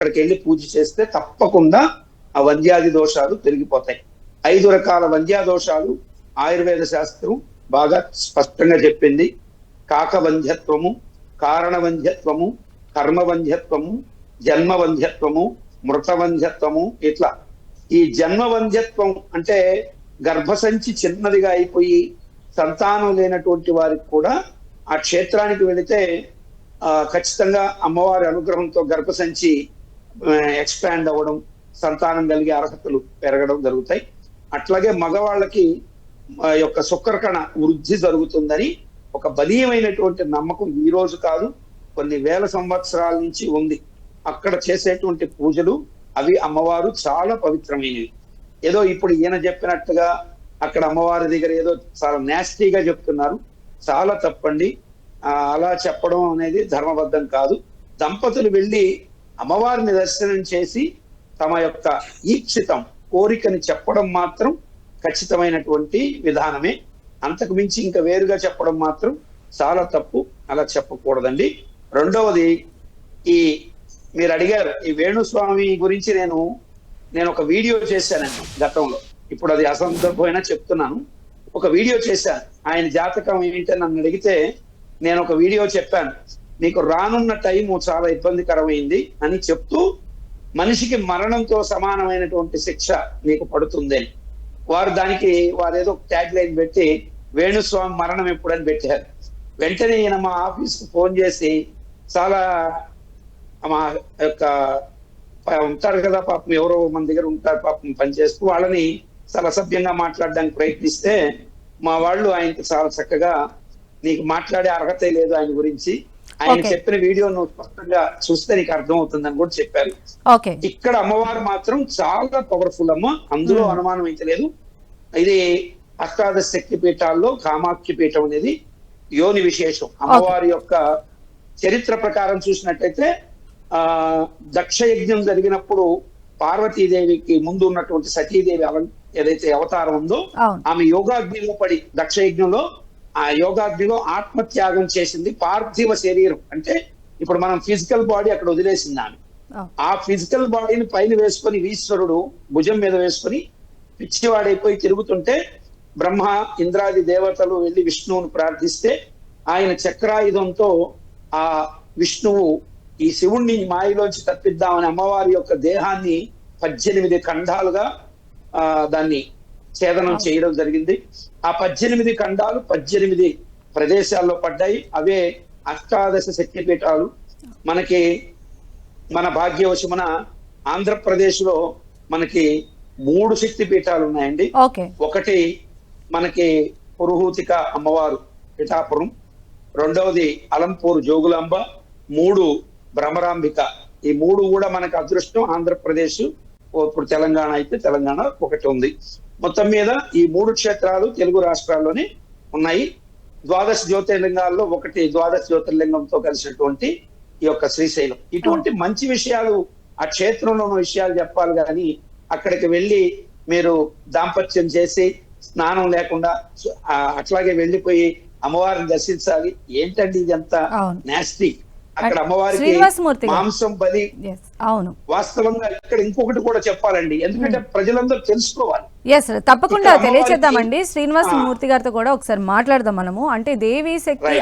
అక్కడికి వెళ్ళి పూజ చేస్తే తప్పకుండా ఆ వంద్యాది దోషాలు తొలగిపోతాయి. ఐదు రకాల వంద్యా దోషాలు ఆయుర్వేద శాస్త్రం బాగా స్పష్టంగా చెప్పింది. కాకవంధ్యత్వము కారణవంధ్యత్వము కర్మవంధ్యత్వము జన్మవంధ్యత్వము మృతవంధ్యత్వము ఇట్లా. ఈ జన్మవంధ్యత్వం అంటే గర్భసంచి చిన్నదిగా అయిపోయి సంతానం లేనటువంటి వారికి కూడా ఆ క్షేత్రానికి వెళితే ఖచ్చితంగా అమ్మవారి అనుగ్రహంతో గర్భసంచి ఎక్స్పాండ్ అవ్వడం సంతానం కలిగే అర్హతలు పెరగడం జరుగుతాయి. అట్లాగే మగవాళ్ళకి యొక్క శుక్రకణ వృద్ధి జరుగుతుందని ఒక బలీయమైనటువంటి నమ్మకం ఈ రోజు కాదు. కొన్ని వేల సంవత్సరాల నుంచి ఉంది. అక్కడ చేసేటువంటి పూజలు అవి అమ్మవారు చాలా పవిత్రమైనవి. ఏదో ఇప్పుడు ఈయన చెప్పినట్టుగా అక్కడ అమ్మవారి దగ్గర ఏదో చాలా నేస్టీగా చెప్తున్నారు. చాలా తప్పండి. అలా చెప్పడం అనేది ధర్మబద్ధం కాదు. దంపతులు వెళ్ళి అమ్మవారిని దర్శనం చేసి తమ యొక్క ఈప్సితం కోరికని చెప్పడం మాత్రం ఖచ్చితమైనటువంటి విధానమే. అంతకు మించి ఇంకా వేరుగా చెప్పడం మాత్రం చాలా తప్పు అలా చెప్పకూడదండి. రెండవది ఈ మీరు అడిగారు ఈ వేణుస్వామి గురించి నేను నేను ఒక వీడియో చేశానండి గతంలో. ఇప్పుడు అది అసందర్భమైనా చెప్తున్నాను. ఒక వీడియో చేశాను. ఆయన జాతకం ఏంటని నన్ను అడిగితే నేను ఒక వీడియో చెప్పాను. నీకు రానున్న టైము చాలా ఇబ్బందికరమైంది అని చెప్తూ మనిషికి మరణంతో సమానమైనటువంటి శిక్ష నీకు పడుతుంది అని. వారు దానికి వారు ఏదో ట్యాగ్ లైన్ పెట్టి వేణుస్వామి మరణం ఎప్పుడని పెట్టారు. వెంటనే ఈయన మా ఆఫీస్కి ఫోన్ చేసి చాలా మా యొక్క ఉంటారు కదా పాపం ఎవరో మన దగ్గర ఉంటారు పాపం పనిచేస్తూ వాళ్ళని చాలా అసభ్యంగా మాట్లాడడానికి ప్రయత్నిస్తే మా వాళ్ళు ఆయనకి చాలా చక్కగా నీకు మాట్లాడే అర్హత లేదు ఆయన గురించి. ఆయన. చెప్పిన వీడియో నువ్వు స్పష్టంగా చూస్తే నీకు అర్థం అవుతుందని కూడా చెప్పారు. ఇక్కడ అమ్మవారు మాత్రం చాలా పవర్ఫుల్ అమ్మ. అందులో. అనుమానం అయితే లేదు. ఇది అష్టాదశ శక్తి పీఠాల్లో కామాఖ్య పీఠం అనేది యోని విశేషం. అమ్మవారి యొక్క చరిత్ర ప్రకారం చూసినట్టయితే ఆ దక్ష యజ్ఞం జరిగినప్పుడు పార్వతీదేవికి ముందు ఉన్నటువంటి సతీదేవి ఏదైతే అవతారం ఉందో ఆమె యోగాగ్నిలో పడి దక్ష యజ్ఞంలో ఆ యోగాగ్నిలో ఆత్మత్యాగం చేసింది పార్థివ శరీరం అంటే ఇప్పుడు మనం ఫిజికల్ బాడీ అక్కడ వదిలేసింది ఆమె. ఆ ఫిజికల్ బాడీని పైన వేసుకొని ఈశ్వరుడు భుజం మీద వేసుకొని పిచ్చివాడైపోయి తిరుగుతుంటే బ్రహ్మ ఇంద్రాది దేవతలు వెళ్ళి విష్ణువును ప్రార్థిస్తే ఆయన చక్రాయుధంతో ఆ విష్ణువు ఈ శివుణ్ణి మాయలోంచి తప్పిద్దామని అమ్మవారి యొక్క దేహాన్ని పద్దెనిమిది ఖండాలుగా ఆ దాన్ని ఛేదనం చేయడం జరిగింది. ఆ పద్దెనిమిది ఖండాలు పద్దెనిమిది ప్రదేశాల్లో పడ్డాయి. అవే అష్టాదశ శక్తిపీఠాలు. మనకి మన భాగ్యవశమున ఆంధ్రప్రదేశ్లో మనకి మూడు శక్తి పీఠాలు ఉన్నాయండి ఒకటి మనకి పురుహూతిక అమ్మవారు పిఠాపురం. రెండవది అలంపూర్ జోగులాంబ. మూడు భ్రమరాంబిక. ఈ మూడు కూడా మనకి అదృష్టం ఆంధ్రప్రదేశ్. ఇప్పుడు తెలంగాణ అయితే తెలంగాణ ఒకటి ఉంది. మొత్తం మీద ఈ మూడు క్షేత్రాలు తెలుగు రాష్ట్రాల్లోనే ఉన్నాయి. ద్వాదశ జ్యోతిర్లింగాల్లో ఒకటి ద్వాదశ జ్యోతిర్లింగంతో కలిసినటువంటి ఈ యొక్క శ్రీశైలం. ఇటువంటి మంచి విషయాలు ఆ క్షేత్రంలో ఉన్న విషయాలు చెప్పాలి కానీ అక్కడికి వెళ్ళి మీరు దాంపత్యం చేసి స్నానం లేకుండా అట్లాగే వెళ్ళిపోయి అమ్మవారిని దర్శించాలి. ఏంటండి ఇదంతా? అవును. అక్కడ అమ్మవారికి. మాంసం బలి అవును. వాస్తవంగా ఇక్కడ ఇంకొకటి కూడా చెప్పాలండి. ఎందుకంటే ప్రజలందరూ తెలుసుకోవాలి. ఎస్ తప్పకుండా తెలియచేద్దామండి. శ్రీనివాస. మూర్తి గారితో కూడా ఒకసారి మాట్లాడదాం మనము. అంటే దేవీ శక్తి.